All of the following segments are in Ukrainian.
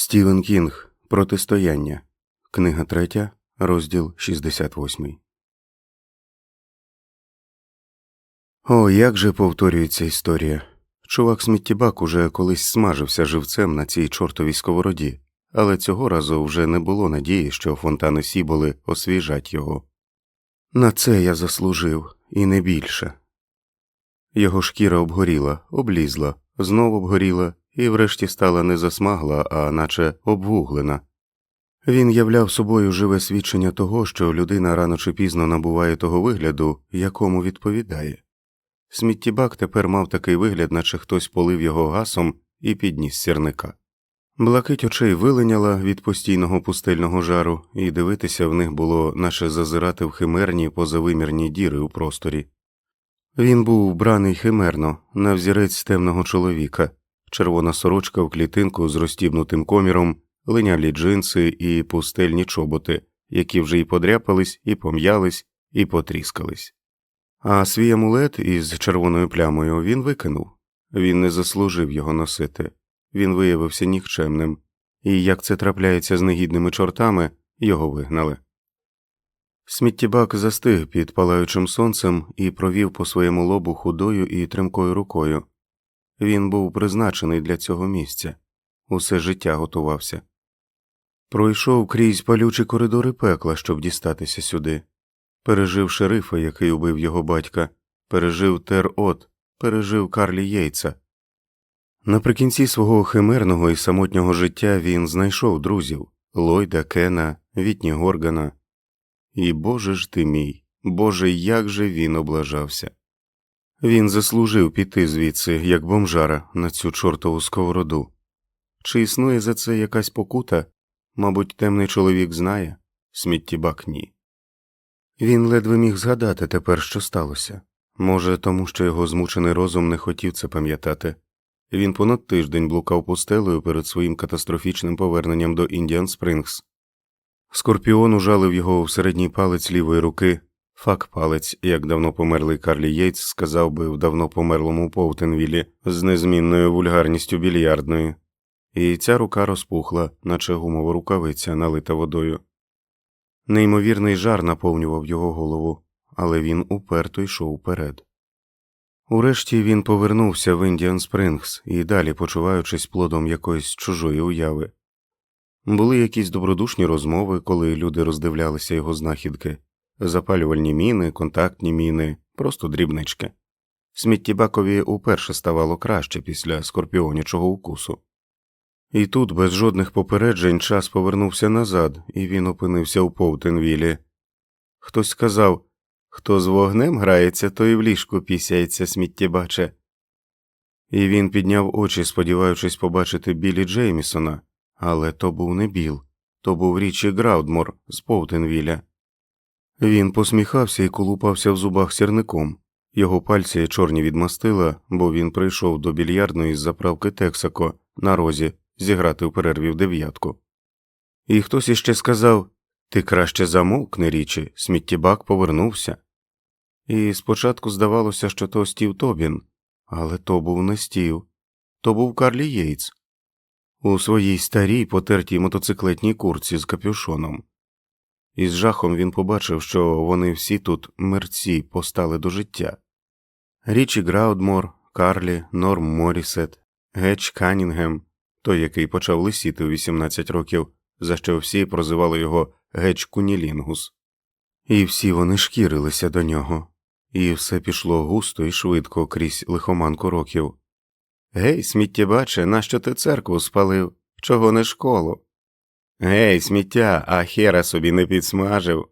Стівен Кінг Протистояння. Книга 3, розділ 68. О, як же повторюється історія. Чувак сміттєбак уже колись смажився живцем на цій чортовій сковороді, але цього разу вже не було надії, що фонтани Сіболи освіжать його. На це я заслужив, і не більше. Його шкіра обгоріла, облізла, знов обгоріла і врешті стала не засмагла, а наче обвуглена. Він являв собою живе свідчення того, що людина рано чи пізно набуває того вигляду, якому відповідає. Сміттєбак тепер мав такий вигляд, наче хтось полив його гасом і підніс сірника. Блакить очей вилиняла від постійного пустельного жару, і дивитися в них було, наче зазирати в химерні позавимірні діри у просторі. Він був вбраний химерно, на взірець темного чоловіка, червона сорочка в клітинку з розстібнутим коміром, линялі джинси і пустельні чоботи, які вже й подряпались, і пом'ялись, і потріскались. А свій амулет із червоною плямою він викинув він не заслужив його носити, він виявився нікчемним, і як це трапляється з негідними чортами, його вигнали. Сміттєбак застиг під палаючим сонцем і провів по своєму лобу худою і тремкою рукою. Він був призначений для цього місця, усе життя готувався. Пройшов крізь палючі коридори пекла, щоб дістатися сюди, пережив шерифа, який убив його батька, пережив Тер От, пережив Карлі Єйца. Наприкінці свого химерного і самотнього життя він знайшов друзів Ллойда, Кена, Вітні Горгана. І Боже ж ти мій, Боже, як же він облажався. Він заслужив піти звідси, як бомжара, на цю чортову сковороду. Чи існує за це якась покута? Мабуть, темний чоловік знає, сміттєбак ні. Він ледве міг згадати тепер, що сталося. Може, тому що його змучений розум не хотів це пам'ятати. Він понад тиждень блукав пустелею перед своїм катастрофічним поверненням до Індіан Спрингс. Скорпіон ужалив його в середній палець лівої руки, фак палець, як давно померлий Карлі Єйтс сказав би в давно померлому Повтенвілі з незмінною вульгарністю більярдної, і ця рука розпухла, наче гумова рукавиця, налита водою. Неймовірний жар наповнював його голову, але він уперто йшов вперед. Урешті він повернувся в Індіан Спрингс і далі почуваючись плодом якоїсь чужої уяви. Були якісь добродушні розмови, коли люди роздивлялися його знахідки, запалювальні міни, контактні міни, просто дрібнички. Сміттєбакові уперше ставало краще після скорпіонячого укусу. І тут, без жодних попереджень, час повернувся назад, і він опинився у Повтенвілі. Хтось сказав хто з вогнем грається, той в ліжку пісяється, сміттєбаче. І він підняв очі, сподіваючись побачити білі Джеймісона, але то був не Біл, то був Річі Граудмор з Повтенвіля. Він посміхався і колупався в зубах сірником. Його пальці чорні від мастила, бо він прийшов до більярдної з заправки Тексако на розі зіграти в перерві в дев'ятку. І хтось іще сказав Ти краще замовкни річі, сміттєбак повернувся. І спочатку здавалося, що то Стів Тобін, але то був не Стів, то був Карлі Єйтс у своїй старій потертій мотоциклетній курці з капюшоном. І з жахом він побачив, що вони всі тут мерці постали до життя. Річі Граудмор, Карлі, Норм Морісет, Гетч Канінгем, той, який почав лисіти у 18 років, за що всі прозивали його Гетч Кунілінгус. І всі вони шкірилися до нього, і все пішло густо і швидко крізь лихоманку років. Гей, сміттєбаче, нащо ти церкву спалив? Чого не школу? Гей, сміття, а хера собі не підсмажив.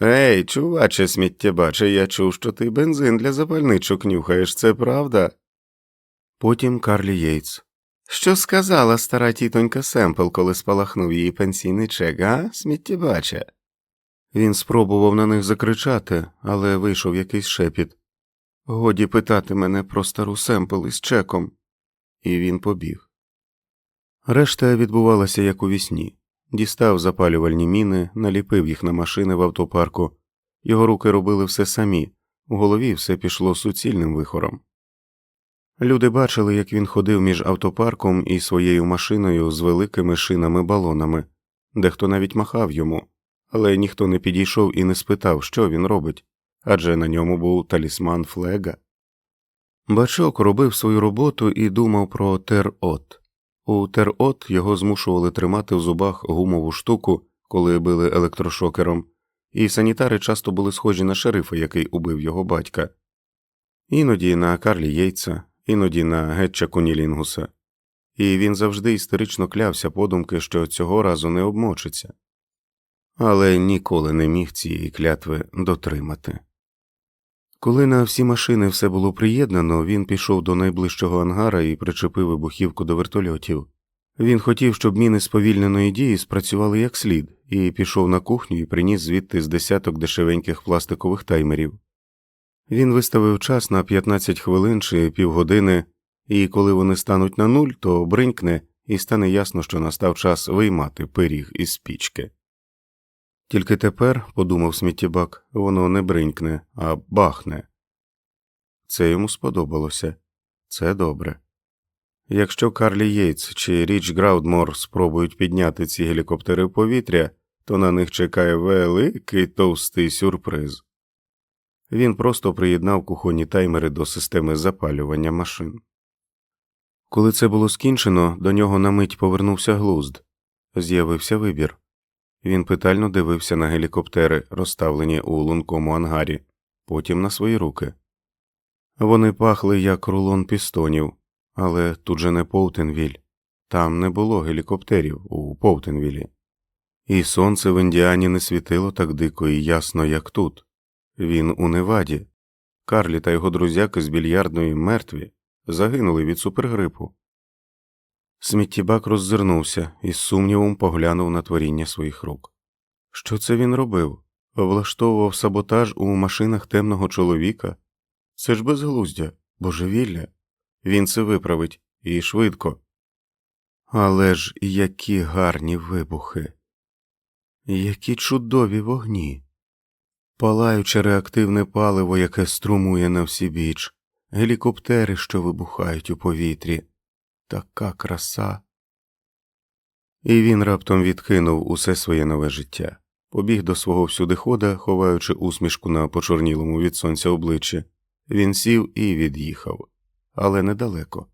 Гей, чуваче, сміттєбаче, я чув, що ти бензин для запальничок нюхаєш, це правда? Потім Карлі Єйтс. Що сказала стара тітонька Семпл, коли спалахнув її пенсійний чек, а, сміттєбаче? Він спробував на них закричати, але вийшов якийсь шепіт. Годі питати мене про стару Семпл із чеком, і він побіг. Решта відбувалася як у вісні. Дістав запалювальні міни, наліпив їх на машини в автопарку. Його руки робили все самі, у голові все пішло суцільним вихором. Люди бачили, як він ходив між автопарком і своєю машиною з великими шинами балонами, дехто навіть махав йому, але ніхто не підійшов і не спитав, що він робить, адже на ньому був талісман флега. Бачок робив свою роботу і думав про тер-от. У тер-от його змушували тримати в зубах гумову штуку, коли били електрошокером, і санітари часто були схожі на шерифа, який убив його батька, іноді на Карлі Єйца, іноді на Гетча Кунілінгуса, і він завжди істерично клявся подумки, що цього разу не обмочиться, але ніколи не міг цієї клятви дотримати. Коли на всі машини все було приєднано, він пішов до найближчого ангара і причепив вибухівку до вертольотів. Він хотів, щоб міни сповільненої дії спрацювали як слід, і пішов на кухню і приніс звідти з десяток дешевеньких пластикових таймерів. Він виставив час на 15 хвилин чи півгодини, і коли вони стануть на нуль, то бринькне і стане ясно, що настав час виймати пиріг із спічки. Тільки тепер, подумав сміттєбак, воно не бринькне, а бахне. Це йому сподобалося це добре. Якщо Карлі Єйтс чи Річ Граудмор спробують підняти ці гелікоптери в повітря, то на них чекає великий товстий сюрприз. Він просто приєднав кухонні таймери до системи запалювання машин. Коли це було скінчено, до нього на мить повернувся глузд, з'явився вибір. Він питально дивився на гелікоптери, розставлені у лункому ангарі, потім на свої руки. Вони пахли як рулон пістонів, але тут же не Поутенвіль, там не було гелікоптерів у Поутенвілі, і сонце в Індіані не світило так дико і ясно, як тут. Він у Неваді. Карлі та його друзяки з більярдної мертві загинули від супергрипу. Сміттєбак роззирнувся і з сумнівом поглянув на творіння своїх рук. Що це він робив? Влаштовував саботаж у машинах темного чоловіка? Це ж безглуздя, божевілля. Він це виправить і швидко. Але ж які гарні вибухи, які чудові вогні, палаюче реактивне паливо, яке струмує на всі біч, гелікоптери, що вибухають у повітрі, така краса. І він раптом відкинув усе своє нове життя, побіг до свого всюдихода, ховаючи усмішку на почорнілому від сонця обличчі. Він сів і від'їхав, але недалеко.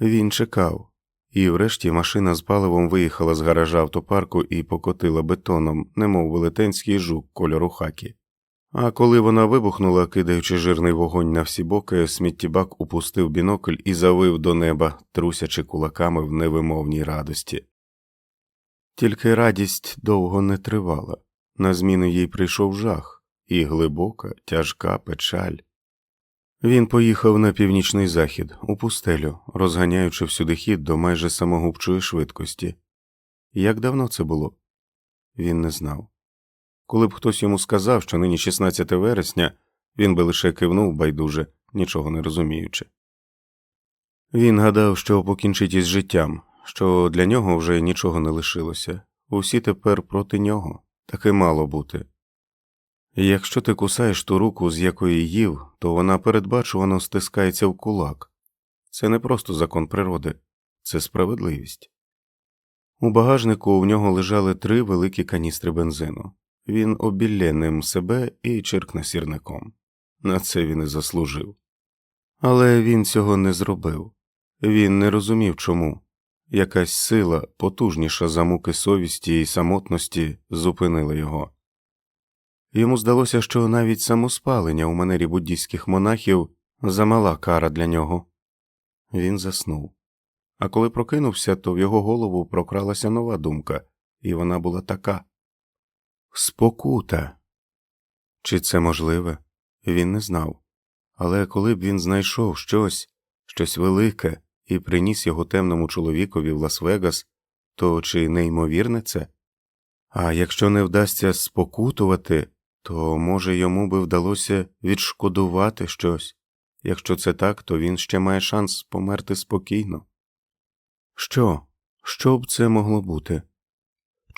Він чекав, і врешті машина з паливом виїхала з гаража автопарку і покотила бетоном, немов велетенський жук кольору хакі. А коли вона вибухнула, кидаючи жирний вогонь на всі боки, сміттєбак упустив бінокль і завив до неба, трусячи кулаками в невимовній радості. Тільки радість довго не тривала, на зміну їй прийшов жах, і глибока, тяжка печаль. Він поїхав на північний захід, у пустелю, розганяючи всюди хід до майже самогубчої швидкості. Як давно це було? Він не знав. Коли б хтось йому сказав, що нині 16 вересня, він би лише кивнув байдуже, нічого не розуміючи. Він гадав, що покінчить із життям, що для нього вже нічого не лишилося, усі тепер проти нього, таки мало бути. Якщо ти кусаєш ту руку, з якої їв, то вона передбачувано стискається в кулак. Це не просто закон природи, це справедливість. У багажнику в нього лежали три великі каністри бензину. Він обілє ним себе і чиркне сірником. На це він і заслужив. Але він цього не зробив. Він не розумів чому. Якась сила, потужніша за муки совісті і самотності, зупинила його. Йому здалося, що навіть самоспалення у манері буддійських монахів замала кара для нього. Він заснув. А коли прокинувся, то в його голову прокралася нова думка, і вона була така спокута. Чи це можливе? Він не знав. Але коли б він знайшов щось, щось велике і приніс його темному чоловікові в Лас-Вегас, то чи неймовірне це? А якщо не вдасться спокутувати, то, може, йому би вдалося відшкодувати щось. Якщо це так, то він ще має шанс померти спокійно. Що? Що б це могло бути?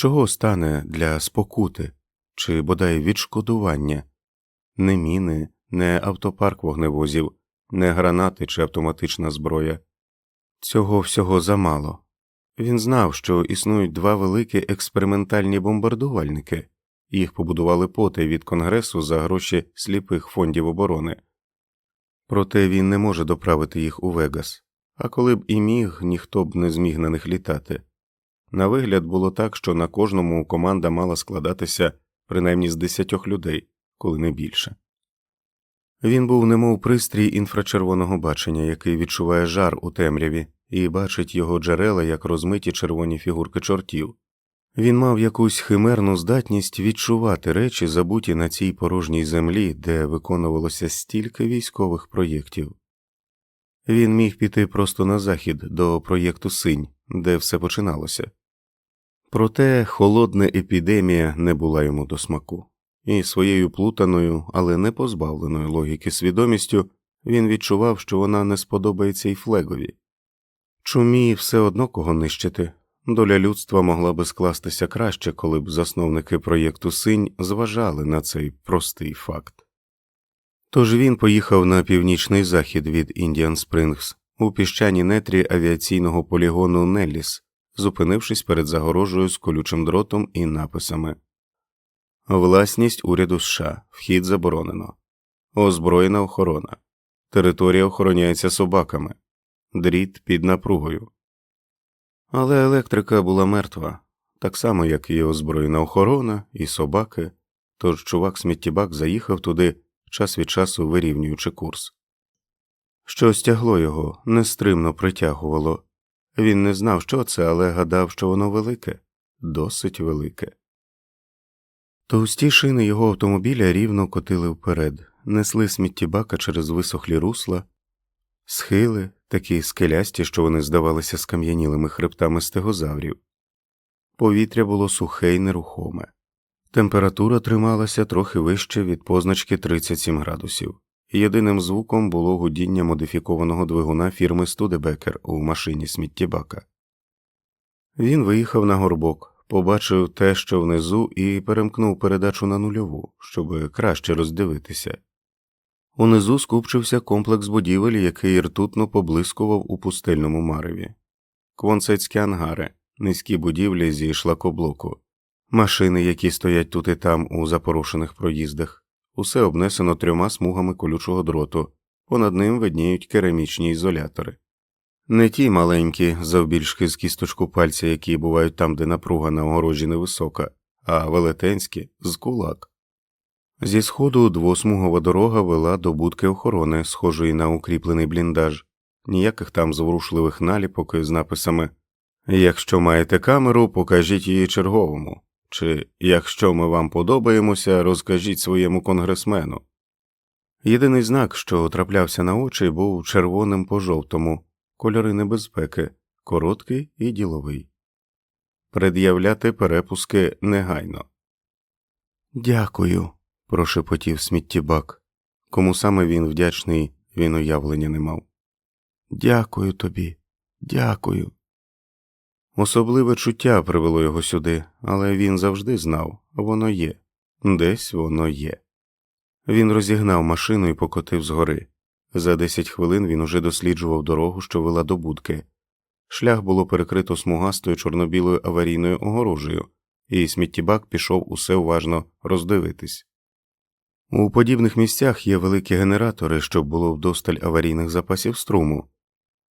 Чого стане для спокути чи бодай відшкодування? Не міни, не автопарк вогневозів, не гранати чи автоматична зброя. Цього всього замало. Він знав, що існують два великі експериментальні бомбардувальники, їх побудували потай від Конгресу за гроші сліпих фондів оборони. Проте він не може доправити їх у Вегас, а коли б і міг, ніхто б не зміг на них літати. На вигляд було так, що на кожному команда мала складатися принаймні з десятьох людей, коли не більше. Він був немов пристрій інфрачервоного бачення, який відчуває жар у темряві, і бачить його джерела як розмиті червоні фігурки чортів. Він мав якусь химерну здатність відчувати речі, забуті на цій порожній землі, де виконувалося стільки військових проєктів. Він міг піти просто на захід до проєкту Синь, де все починалося. Проте холодна епідемія не була йому до смаку, і своєю плутаною, але не позбавленою логіки свідомістю він відчував, що вона не сподобається й флегові. Чумі все одно кого нищити. Доля людства могла би скластися краще, коли б засновники проєкту Синь зважали на цей простий факт. Тож він поїхав на північний захід від Індіан Спрингс у піщані нетрі авіаційного полігону Нелліс, зупинившись перед загорожею з колючим дротом і написами Власність уряду США, вхід заборонено, озброєна охорона, територія охороняється собаками, дріт під напругою. Але електрика була мертва, так само, як і озброєна охорона, і собаки, тож чувак сміттєбак заїхав туди, час від часу вирівнюючи курс. Щось тягло його, нестримно притягувало. Він не знав, що це, але гадав, що воно велике, досить велике. Товсті шини його автомобіля рівно котили вперед, несли сміттєбака через висохлі русла, схили, такі скелясті, що вони здавалися скам'янілими хребтами стегозаврів. Повітря було сухе й нерухоме. Температура трималася трохи вище від позначки 37 градусів. Єдиним звуком було гудіння модифікованого двигуна фірми Студебекер у машині сміттєбака. Він виїхав на горбок, побачив те, що внизу, і перемкнув передачу на нульову, щоб краще роздивитися. Унизу скупчився комплекс будівель, який ртутно поблискував у пустельному мареві, квонцецькі ангари, низькі будівлі зі шлакоблоку, машини, які стоять тут і там у запорошених проїздах, усе обнесено трьома смугами колючого дроту, понад ним видніють керамічні ізолятори. Не ті маленькі, завбільшки з кісточку пальця, які бувають там, де напруга на огорожі невисока, а велетенські з кулак. Зі сходу двосмугова дорога вела до будки охорони, схожої на укріплений бліндаж, ніяких там зворушливих наліпок із написами Якщо маєте камеру, покажіть її черговому, чи якщо ми вам подобаємося, розкажіть своєму конгресмену. Єдиний знак, що траплявся на очі, був червоним по жовтому, кольори небезпеки, короткий і діловий. Пред'являти перепуски негайно. Дякую прошепотів сміттєбак. Кому саме він вдячний, він уявлення не мав. Дякую тобі, дякую. Особливе чуття привело його сюди, але він завжди знав воно є, десь воно є. Він розігнав машину і покотив згори. За десять хвилин він уже досліджував дорогу, що вела до будки. Шлях було перекрито смугастою чорно-білою аварійною огорожею, і сміттєбак пішов усе уважно роздивитись. У подібних місцях є великі генератори, щоб було вдосталь аварійних запасів струму.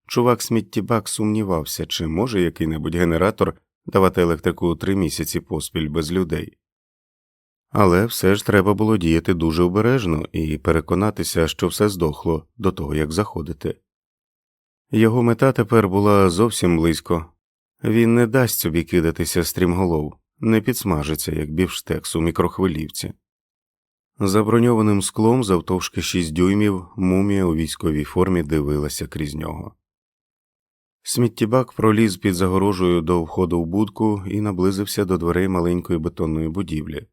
Чувак сміттєбак сумнівався, чи може який небудь генератор давати електрику три місяці поспіль без людей. Але все ж треба було діяти дуже обережно і переконатися, що все здохло до того, як заходити. Його мета тепер була зовсім близько він не дасть собі кидатися стрімголов, не підсмажиться, як бівштекс у мікрохвилівці. За броньованим склом завтовшки шість дюймів мумія у військовій формі дивилася крізь нього. Сміттєбак проліз під загорожею до входу в будку і наблизився до дверей маленької бетонної будівлі.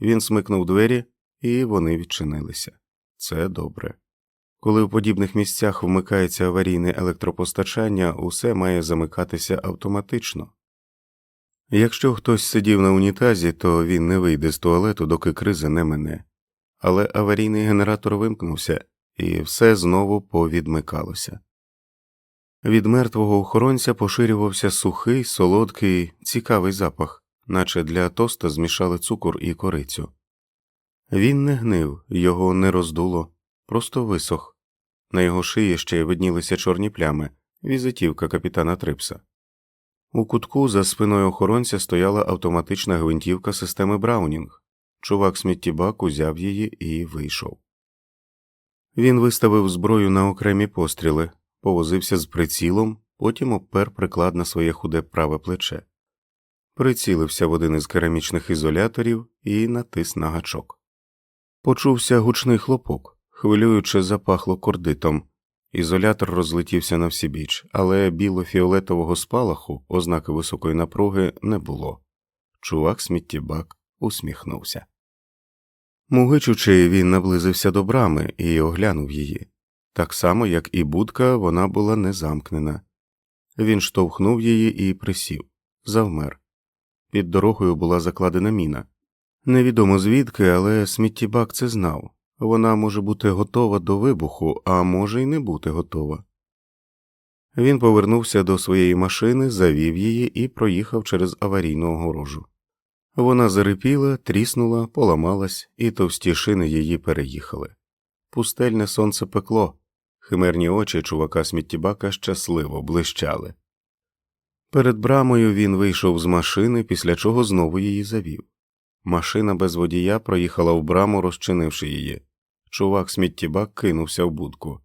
Він смикнув двері, і вони відчинилися. Це добре. Коли в подібних місцях вмикається аварійне електропостачання, усе має замикатися автоматично. Якщо хтось сидів на унітазі, то він не вийде з туалету, доки криза не мине але аварійний генератор вимкнувся, і все знову повідмикалося. Від мертвого охоронця поширювався сухий, солодкий, цікавий запах, наче для тоста змішали цукор і корицю. Він не гнив, його не роздуло, просто висох. На його шиї ще виднілися чорні плями, візитівка капітана Трипса. У кутку за спиною охоронця стояла автоматична гвинтівка системи Браунінг. Чувак сміттєбак узяв її і вийшов. Він виставив зброю на окремі постріли, повозився з прицілом, потім обпер приклад на своє худе праве плече, прицілився в один із керамічних ізоляторів і натис на гачок. Почувся гучний хлопок, хвилююче запахло кордитом. Ізолятор розлетівся на всібіч, але біло-фіолетового спалаху, ознаки високої напруги, не було. Чувак сміттєбак усміхнувся. Мугичучи, він наблизився до брами і оглянув її. Так само, як і будка, вона була не замкнена. Він штовхнув її і присів, завмер. Під дорогою була закладена міна. Невідомо звідки, але сміттєбак це знав вона може бути готова до вибуху, а може й не бути готова. Він повернувся до своєї машини, завів її і проїхав через аварійну огорожу. Вона зарипіла, тріснула, поламалась, і товсті шини її переїхали. Пустельне сонце пекло, химерні очі чувака сміттєбака щасливо блищали. Перед брамою він вийшов з машини, після чого знову її завів. Машина без водія проїхала в браму, розчинивши її. Чувак сміттєбак кинувся в будку.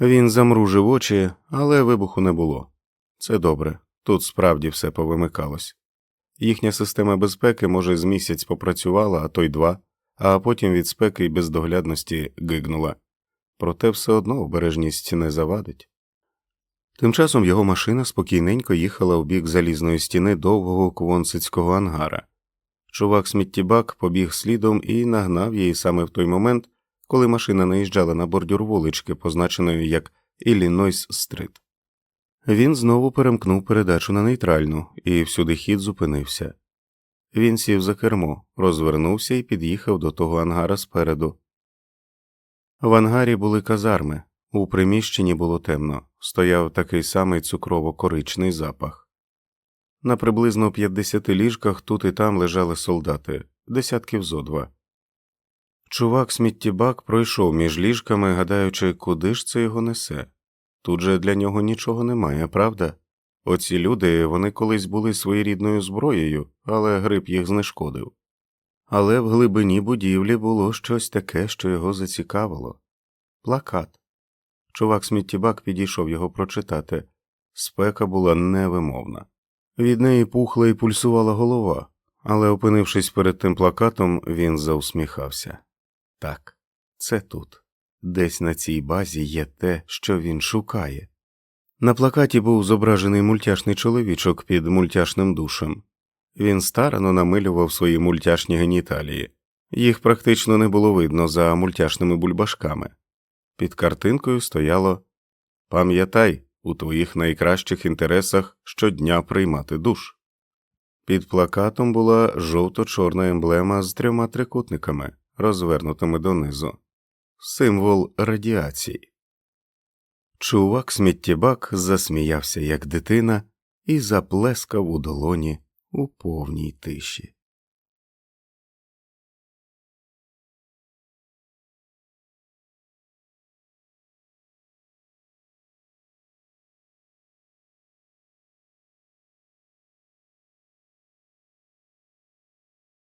Він замружив очі, але вибуху не було. Це добре, тут справді все повимикалось. Їхня система безпеки, може, з місяць попрацювала, а то й два, а потім від спеки й бездоглядності гигнула. Проте все одно обережність не завадить. Тим часом його машина спокійненько їхала в бік залізної стіни довгого квонцицького ангара. Чувак сміттєбак побіг слідом і нагнав її саме в той момент, коли машина наїжджала на бордюр вулички, позначеної як Іллінойс Стрит. Він знову перемкнув передачу на нейтральну, і всюди хід зупинився. Він сів за кермо, розвернувся і під'їхав до того ангара спереду. В ангарі були казарми, у приміщенні було темно, стояв такий самий цукрово-коричний запах. На приблизно 50 ліжках тут і там лежали солдати, десятків зо два. Чувак сміттєбак пройшов між ліжками, гадаючи, куди ж це його несе. Тут же для нього нічого немає, правда? Оці люди вони колись були своєрідною зброєю, але гриб їх знешкодив. Але в глибині будівлі було щось таке, що його зацікавило плакат. Чувак сміттєбак підійшов його прочитати. Спека була невимовна. Від неї пухла і пульсувала голова, але, опинившись перед тим плакатом, він заусміхався. Так, це тут. Десь на цій базі є те, що він шукає. На плакаті був зображений мультяшний чоловічок під мультяшним душем. Він старано намилював свої мультяшні геніталії, їх практично не було видно за мультяшними бульбашками. Під картинкою стояло Пам'ятай, у твоїх найкращих інтересах щодня приймати душ. Під плакатом була жовто-чорна емблема з трьома трикутниками, розвернутими донизу, символ радіації. Чувак сміттєбак засміявся, як дитина, і заплескав у долоні у повній тиші.